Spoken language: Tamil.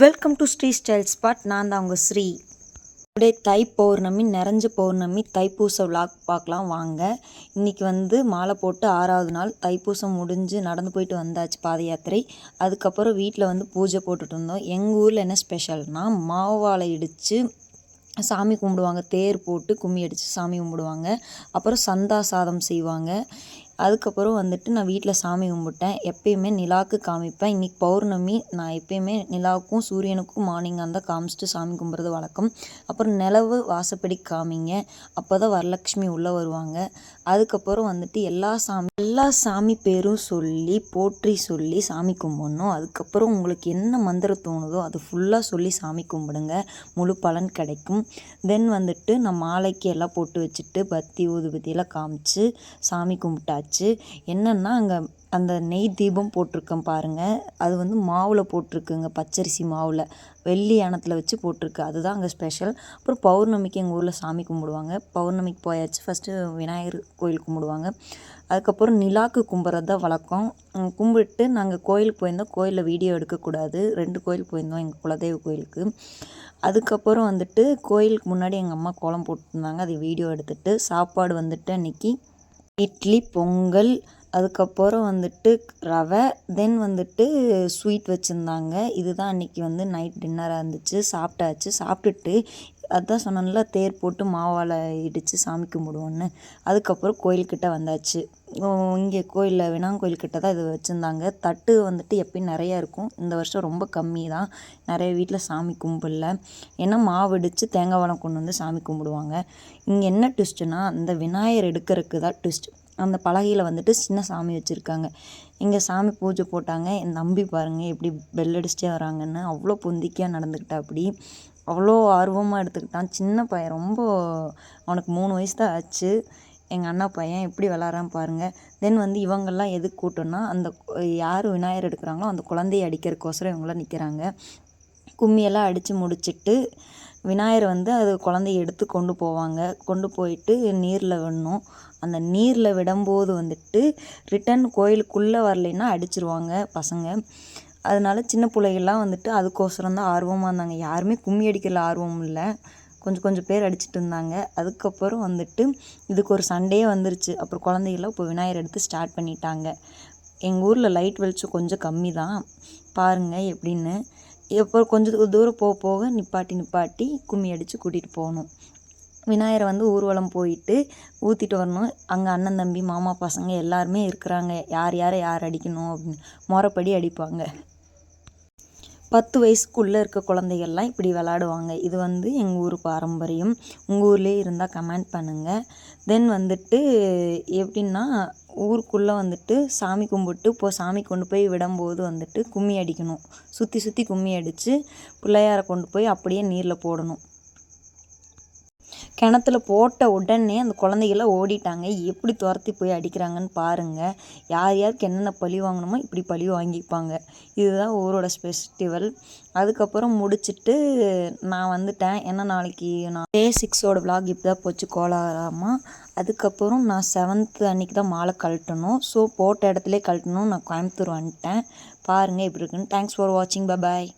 Welcome to Sri style spot நான் தான் உங்கள் ஸ்ரீ. டுடே தை பௌர்ணமி நிறைஞ்ச பௌர்ணமி தைப்பூச விளாக் பார்க்கலாம் வாங்க. இன்றைக்கி வந்து மாலை போட்டு ஆறாவது நாள் தைப்பூசம் முடிஞ்சு நடந்து போயிட்டு வந்தாச்சு பாத யாத்திரை. அதுக்கப்புறம் வீட்டில் வந்து பூஜை போட்டுட்டு இருந்தோம் எங்கள் ஊரில் என்ன ஸ்பெஷல்னால் மாவு இடித்து சாமி கும்பிடுவாங்க. தேர் போட்டு கும்மி அடித்து சாமி கும்பிடுவாங்க. அப்புறம் சந்தா சாதம் செய்வாங்க. அதுக்கப்புறம் வந்துட்டு நான் வீட்டில் சாமி கும்பிட்டேன். எப்பயுமே நிலாவுக்கு காமிப்பேன். இன்றைக்கி பௌர்ணமி. நான் எப்பயுமே நிலாவுக்கும் சூரியனுக்கும் மார்னிங் அந்த காமிச்சிட்டு சாமி கும்பிட்றது வழக்கம். அப்புறம் நிலவு வாசப்படி காமிங்க. அப்போ தான் வரலட்சுமி உள்ளே வருவாங்க. அதுக்கப்புறம் வந்துட்டு எல்லா சாமி எல்லா சாமி பேரும் சொல்லி போற்றி சொல்லி சாமி கும்பிடணும். அதுக்கப்புறம் உங்களுக்கு என்ன மந்திரம் தோணுதோ அது ஃபுல்லாக சொல்லி சாமி கும்பிடுங்க. முழு பலன் கிடைக்கும். தென் வந்துட்டு நான் மாலைக்கு எல்லாம் போட்டு வச்சுட்டு பத்தி ஊதுபத்தியெல்லாம் காமிச்சு சாமி கும்பிட்டாச்சு. என்னென்னா அங்கே அந்த நெய் தீபம் போட்டிருக்கேன் பாருங்கள் அது வந்து மாவில் போட்டிருக்குங்க பச்சரிசி மாவில். வெள்ளி யானத்தில் வச்சு போட்டிருக்கு. அதுதான் அங்கே ஸ்பெஷல் அப்புறம் பௌர்ணமிக்கு எங்கள் ஊரில் சாமி கும்பிடுவாங்க. பௌர்ணமிக்கு போயாச்சு ஃபஸ்ட்டு விநாயகர் கோயில் கும்பிடுவாங்க. அதுக்கப்புறம் நிலாக்கு கும்பிட்றது தான் வழக்கம் கும்பிட்டு நாங்கள் கோயிலுக்கு போயிருந்தோம். கோயிலில் வீடியோ எடுக்கக்கூடாது ரெண்டு கோயில் போயிருந்தோம் எங்கள் குலதெய்வ கோயிலுக்கு. அதுக்கப்புறம் வந்துட்டு கோயிலுக்கு முன்னாடி எங்கள் அம்மா கோலம் போட்டிருந்தாங்க. அதை வீடியோ எடுத்துகிட்டு சாப்பாடு வந்துட்டு அன்றைக்கி இட்லி பொங்கல் அதுக்கப்புறம் வந்துட்டு ரவை தென் வந்துட்டு ஸ்வீட் வச்சுருந்தாங்க. இதுதான் அன்றைக்கி வந்து நைட் டின்னராக இருந்துச்சு. சாப்பிட்டாச்சு. சாப்பிட்டுட்டு அதான் சொன்னேன்ல தேர் போட்டு மாவால் இடித்து சாமி கும்பிடுவோன்னு அதுக்கப்புறம் கோயில்கிட்ட வந்தாச்சு. இங்கே கோயிலில் விநாயகர் கோயில்கிட்ட தான் இது வச்சுருந்தாங்க. தட்டு வந்துட்டு எப்பயும் நிறையா இருக்கும். இந்த வருஷம் ரொம்ப கம்மி தான். நிறைய வீட்டில் சாமி கும்பிடல. ஏன்னா மாவு இடித்து தேங்காய் வளம் கொண்டு வந்து சாமி கும்பிடுவாங்க. இங்கே என்ன ட்விஸ்ட்டுனா அந்த விநாயகர் எடுக்கிறதுக்கு தான் ட்விஸ்ட் அந்த பலகையில் வந்துட்டு சின்ன சாமி வச்சுருக்காங்க. இங்கே சாமி பூஜை போட்டாங்க. என் தம்பி பாருங்கள் எப்படி பெல் அடிச்சிட்டே வராங்கன்னு. அவ்வளோ பொந்திக்கியாக நடந்துக்கிட்டா அப்படி. அவ்வளோ ஆர்வமாக எடுத்துக்கிட்டான். சின்ன பையன் ரொம்ப அவனுக்கு மூணு வயசு தான் ஆச்சு. எங்கள் அண்ணா பையன் எப்படி விளாட்றான் பாருங்கள் தென் வந்து இவங்கெல்லாம் எதுக்கு கூட்டம்னா அந்த யார் விநாயகர் எடுக்கிறாங்களோ அந்த குழந்தைய அடிக்கிறதுக்கோசரம் இவங்களாம் நிற்கிறாங்க கும்மியெல்லாம் அடித்து முடிச்சிட்டு விநாயகர் வந்து அது குழந்தைய எடுத்து கொண்டு போவாங்க. கொண்டு போயிட்டு நீரில் விடணும். அந்த நீரில் விடும்போது வந்துட்டு ரிட்டன் கோயிலுக்குள்ளே வரலைன்னா அடிச்சிருவாங்க பசங்க. அதனால சின்ன பிள்ளைகள்லாம் வந்துட்டு அதுக்கோசரம் தான் ஆர்வமாக இருந்தாங்க. யாருமே கும்மி அடிக்கிறதுல ஆர்வம் இல்லை. கொஞ்சம் கொஞ்சம் பேர் அடிச்சிட்டு இருந்தாங்க. அதுக்கப்புறம் வந்துட்டு இதுக்கு ஒரு சண்டே வந்துருச்சு. அப்புறம் குழந்தைகள்லாம் இப்போ விநாயகர் எடுத்து ஸ்டார்ட் பண்ணிட்டாங்க. எங்கள் ஊரில் லைட் வெளிச்சம் கொஞ்சம் கம்மி தான் பாருங்கள் எப்படின்னு. எப்போ கொஞ்சம் தூரம் போக போக நிப்பாட்டி நிப்பாட்டி கும்மி அடித்து கூட்டிகிட்டு போகணும். விநாயகரை வந்து ஊர்வலம் போயிட்டு ஊற்றிட்டு வரணும். அங்கே அண்ணன் தம்பி மாமா பசங்க எல்லாருமே இருக்கிறாங்க. யார் யாரை யார் அடிக்கணும் அப்படின்னு. முறைப்படி அடிப்பாங்க. பத்து வயசுக்குள்ளே இருக்க குழந்தைகள்லாம் இப்படி விளாடுவாங்க. இது வந்து எங்கள் ஊர் பாரம்பரியம். உங்கள் ஊர்லேயே இருந்தால் கமெண்ட் பண்ணுங்கள் தென் வந்துட்டு எப்படின்னா ஊருக்குள்ளே வந்துட்டு சாமி கும்பிட்டு இப்போ சாமி கொண்டு போய் விடும்போது வந்துட்டு கும்மி அடிக்கணும். சுற்றி சுற்றி கும்மி அடித்து பிள்ளையாரை கொண்டு போய் அப்படியே நீரில் போடணும். கிணத்துல போட்ட உடனே அந்த குழந்தைகள்லாம் ஓடிட்டாங்க. எப்படி துரத்தி போய் அடிக்கிறாங்கன்னு பாருங்கள் யார் யாருக்கு என்னென்ன பழி வாங்கணுமோ இப்படி பழி வாங்கிப்பாங்க. இதுதான் ஊரோட ஃபெஸ்டிவல் அதுக்கப்புறம் முடிச்சுட்டு நான் வந்துட்டேன். ஏன்னா நாளைக்கு நான் டே சிக்ஸோட விலாக் இப்படி தான் போச்சு கோலாராமா அதுக்கப்புறம் நான் செவன்த்து அன்றைக்கி தான் மாலை கழட்டணும். ஸோ போட்ட இடத்துல கழட்டணும் நான் கோயம்புத்தூர் வந்துட்டேன். பாருங்கள் இப்படி இருக்குன்னு. தேங்க்ஸ் ஃபார் வாட்சிங் பாய்